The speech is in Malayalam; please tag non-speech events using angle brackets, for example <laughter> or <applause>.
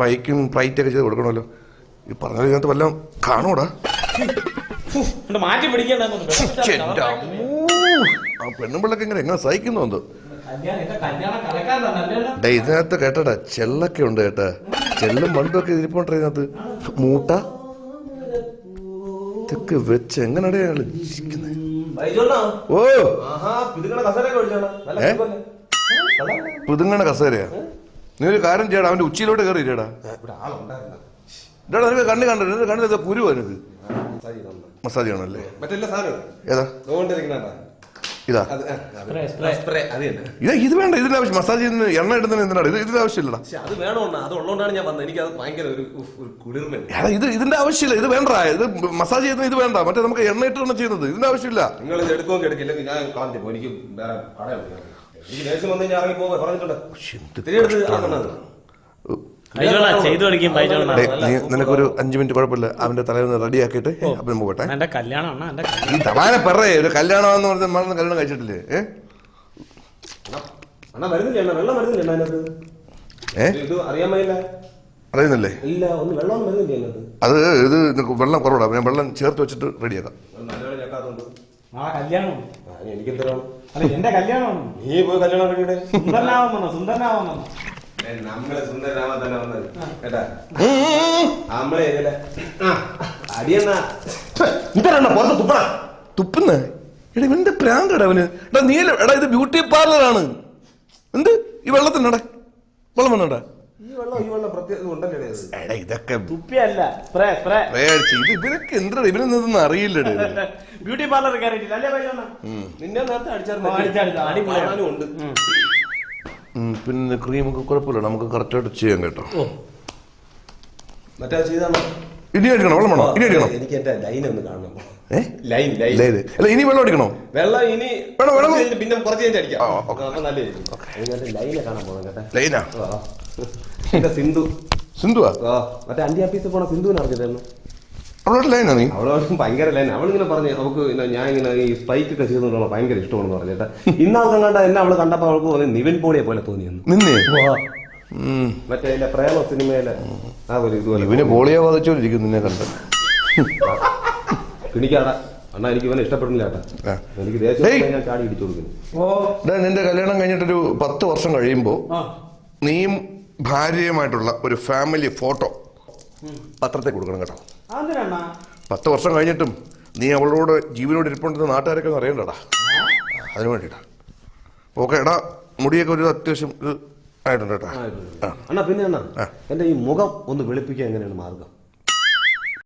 സ്പൈക്കും ഫ്ലൈറ്റൊക്കെ ചെയ്ത് കൊടുക്കണമല്ലോ. ഈ പറഞ്ഞത് ഇതിനകത്ത് വല്ലതും കാണൂടാ മാറ്റി. ആ പെണ്ണുമ്പിള്ളക്ക് ഇങ്ങനെ എങ്ങനെ സഹിക്കുന്നു എന്തോ? ഡേ ഇതിനകത്ത് കേട്ടടാ ചെല്ലൊക്കെ ഉണ്ട് കേട്ടാ. ചെല്ലും മണ്ടും ഇരിപ്പോണ്ട ഇതിനകത്ത്? മൂട്ട? ഇതൊക്കെ വെച്ച് എങ്ങനെയാണ് അയാൾ ജീവിക്കുന്നെ? ഓ? പുതുങ്ങണ കസേരയാ? നീ ഒരു കാര്യം ചെയ്യടാ അവന്റെ ഉച്ചയിലോട്ട് കയറി ഇല്ലടാ ഇടാ നിനക്ക് കണ്ണ് കണ്ടു? കണ്ണിൽ കുരു എനിക്ക് മസാജ് ചെയ്യണല്ലേ ഏതാ? ഇതാ. സ്പ്രേ അത്. തന്നെ. ഇത് ഇത് വേണ്ട ഇതിന്റെ ആവശ്യം. മസാജ് ചെയ്യുന്ന എണ്ണ ഇടുന്നതിന് എന്തിനാണ് ഇത് ഇതിന്റെ ആവശ്യമില്ലടാ. അത് വേണമെന്ന് അത് ഉള്ളതുകൊണ്ടാണ് ഞാൻ വന്നത്. എനിക്ക് അത് ഭയങ്കര ഒരു കുളിർമ ഇത് ഇതിന്റെ ആവശ്യമില്ല. ഇത് വേണ്ട. ഇത് മസാജ് ചെയ്യുന്ന ഇത് വേണ്ട. മറ്റേ നമുക്ക് എണ്ണ ഇട്ടാണ് ചെയ്യുന്നത്. ഇതിന്റെ ആവശ്യമില്ല. നിങ്ങൾ ഇത് എടുക്കുകയും എടുക്കില്ലെങ്കിൽ ഞാൻ എനിക്ക് വേറെ ദേഷ്യം വന്നു കഴിഞ്ഞാൽ ഇറങ്ങി പോകുക പറഞ്ഞിട്ടുണ്ട്. നിനക്കൊരു അഞ്ചു മിനിറ്റ് കുഴപ്പമില്ല. അവന്റെ തലേന്ന് റെഡി ആക്കിയിട്ട് അപ്പൊ നമുക്ക് പോട്ടെ കല്യാണം കല്യാണം. ഈ തമാന പറയേ ഒരു കല്യാണമെന്ന് പറഞ്ഞ കല്യാണം കഴിച്ചിട്ടില്ലേ? അറിയുന്നില്ലേ? ഇല്ല ഒന്ന് വെള്ളം വരുന്നില്ല അതിനകത്ത്? അത് ഇത് വെള്ളം കുറവാണ് ഞാൻ വെള്ളം ചേർത്ത് വെച്ചിട്ട് റെഡിയാക്കാം നാളെ കല്യാണം ആ, ഇനി എനിക്ക് എന്തിനാണ് അല്ല എന്റെ കല്യാണമാണ് നീ പോയി കല്യാണം കഴിയുടെ സുന്ദരനാവാൻ വന്നോ? സുന്ദരനാവാൻ വന്നോ? നമ്മളെ സുന്ദരനാമ തന്നെ വന്നത് കേട്ടാ? നമ്മളെ ഇതിലെ അടിയെന്നാ ഇതരണ്ട പുറത്ത് തുപ്പണ തുപ്പുന്ന? എടാ ഇവന്റെ പ്രാന്തടാ അവന്? എടാ നീല എടാ ഇത് ബ്യൂട്ടി പാർലറാണ്. എന്ത്? ഈ വെള്ളത്തിനടാ വെള്ളം? എടാ ഇതൊക്കെ തുപ്പിയല്ല. Spray spray. പേടിച്ച് ഇത് ഇവരൊക്കെ എന്താ ഇവനൊന്നും അറിയില്ലടേ. <laughs> ബ്യൂട്ടി പാർലർ കയറിയിട്ടില്ല അല്ലേ ഒക്കെ നിന്നെ നേരത്തെ ഉണ്ട് പിന്നെ ക്രീമൊക്കെ കുഴപ്പമില്ല. നമുക്ക് കറക്റ്റായിട്ട് ചെയ്യാൻ കേട്ടോ. മറ്റേ ചെയ്താണോ ഇനി അടിക്കണോ വെള്ളം വേണോ? ഇനി അടിക്കണോ. എനിക്ക് എന്റെ ലൈൻ ഒന്ന് കാണണം. Line line. അല്ല ഇനി വെള്ളം അടിക്കണോ? വെള്ളം ഇനി വേണം, വേണം. പിന്നെ കുറച്ച് കഴിഞ്ഞ് അടിക്കാം. ഓക്കേ. അപ്പൊ നല്ലതായിരിക്കും അതിനകത്ത് ലൈനെ കാണാൻ പോകണം കേട്ടാ. ലൈനാ? ആ. എന്റെ സിന്ധു. സിന്ധുവാ? മറ്റേ അന്റി ആഫീസിൽ പോണ സിന്ധുവിനെ അറിഞ്ഞിട്ടായിരുന്നു അവളോട് ലൈനാ നീ അവളോട് ഭയങ്കര ലൈൻ അവളിങ്ങനെ പറഞ്ഞു അവൾക്ക് ഇന്ന ഞാൻ ഇങ്ങനെ ഈ സ്പൈക്ക് ഒക്കെ ചെയ്തു ഭയങ്കര ഇഷ്ടമാണെന്ന് പറഞ്ഞിട്ട്. ഇന്നാൾക്ക് കണ്ട എന്നെ അവൾ കണ്ടപ്പോ അവൾക്ക് തോന്നി നിവിൻ പോളിയെ പോലെ തോന്നിയെന്ന്. നിന്നെ. മറ്റേ പ്രേമ സിനിമയിലെ ആ ഒരു ഇതുപോലെ ഇവന് പോളിയോ ബാധിച്ചോണ്ടിരിക്കും നിന്നെ കണ്ട്. പിടിക്കാടാ. അണ്ണാ എനിക്ക് ഇവനെ ഇഷ്ടപ്പെടുന്നില്ല ഏട്ടാ എനിക്ക് ദേഷ്യം ഡേയ്. ഞാൻ ചാടി ഇടിച്ചു കൊടുക്കുന്നു നിന്റെ കല്യാണം കഴിഞ്ഞിട്ടൊരു പത്ത് വർഷം കഴിയുമ്പോ നീയും ഭാര്യയുമായിട്ടുള്ള ഒരു ഫാമിലി ഫോട്ടോ പത്രത്തിൽ കൊടുക്കണം കേട്ടോ. പത്ത് വർഷം കഴിഞ്ഞിട്ടും നീ അവളോട് ജീവനോട് ഇരിപ്പുണ്ടെന്ന് നാട്ടുകാരൊക്കെ ഒന്ന് അറിയണ്ടടാ. അതിനു വേണ്ടിയിട്ടാ. ഓക്കെ എടാ മുടിയൊക്കെ ഒരു അത്യാവശ്യം ഇത് ആയിട്ടുണ്ട് കേട്ടാ. അണ്ണാ പിന്നെ അണ്ണാ ഈ മുഖം ഒന്ന് വെളുപ്പിക്കാൻ എങ്ങനെയാണ് മാർഗം?